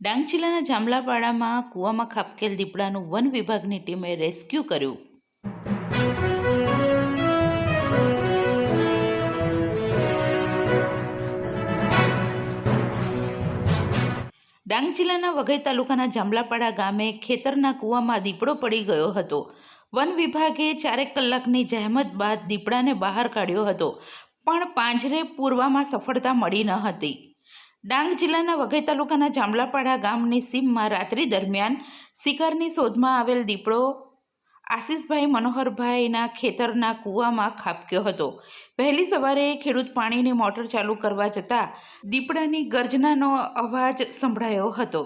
ડાંગ જિલ્લાના જામલાપાડામાં કૂવામાં ખાબકેલ દીપડાનું વન વિભાગની ટીમે રેસ્ક્યુ કર્યું. ડાંગ જિલ્લાના વઘઈ તાલુકાના જામલાપાડા ગામે ખેતરના કૂવામાં દીપડો પડી ગયો હતો. વન વિભાગે ચારેક કલાકની જહેમત બાદ દીપડાને બહાર કાઢ્યો હતો, પણ પાંજરે પૂરવામાં સફળતા મળી ન હતી. ડાંગ જિલ્લાના વઘઈ તાલુકાના જામલાપાડા ગામની સીમમાં રાત્રિ દરમિયાન શિકારની શોધમાં આવેલ દીપડો આશીષભાઈ મનોહરભાઈના ખેતરના કૂવામાં ખાબક્યો હતો. વહેલી સવારે ખેડૂત પાણીની મોટર ચાલુ કરવા જતાં દીપડાની ગર્જનાનો અવાજ સંભળાયો હતો,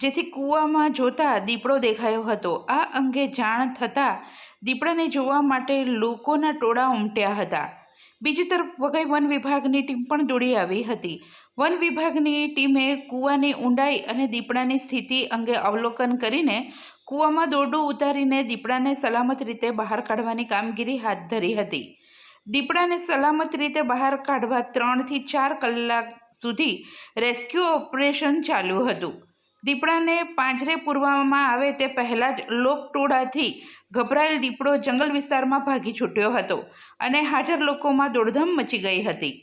જેથી કૂવામાં જોતા દીપડો દેખાયો હતો. આ અંગે જાણ થતાં દીપડાને જોવા માટે લોકોના ટોળા ઉમટ્યા હતા. બીજી તરફ વઘઈ વન વિભાગની ટીમ પણ દોડી આવી હતી. વન વિભાગની ટીમે કૂવાની ઊંડાઈ અને દીપડાની સ્થિતિ અંગે અવલોકન કરીને કૂવામાં દોરડું ઉતારીને દીપડાને સલામત રીતે બહાર કાઢવાની કામગીરી હાથ ધરી હતી. દીપડાને સલામત રીતે બહાર કાઢવા ત્રણથી ચાર કલાક સુધી રેસ્ક્યુ ઓપરેશન ચાલ્યું હતું. દીપડાને પાંજરે પૂરવામાં આવે તે પહેલાં જ લોકટોળાથી ગભરાયેલ દીપડો જંગલ વિસ્તારમાં ભાગી છૂટ્યો હતો અને હાજર લોકોમાં દોડધામ મચી ગઈ હતી.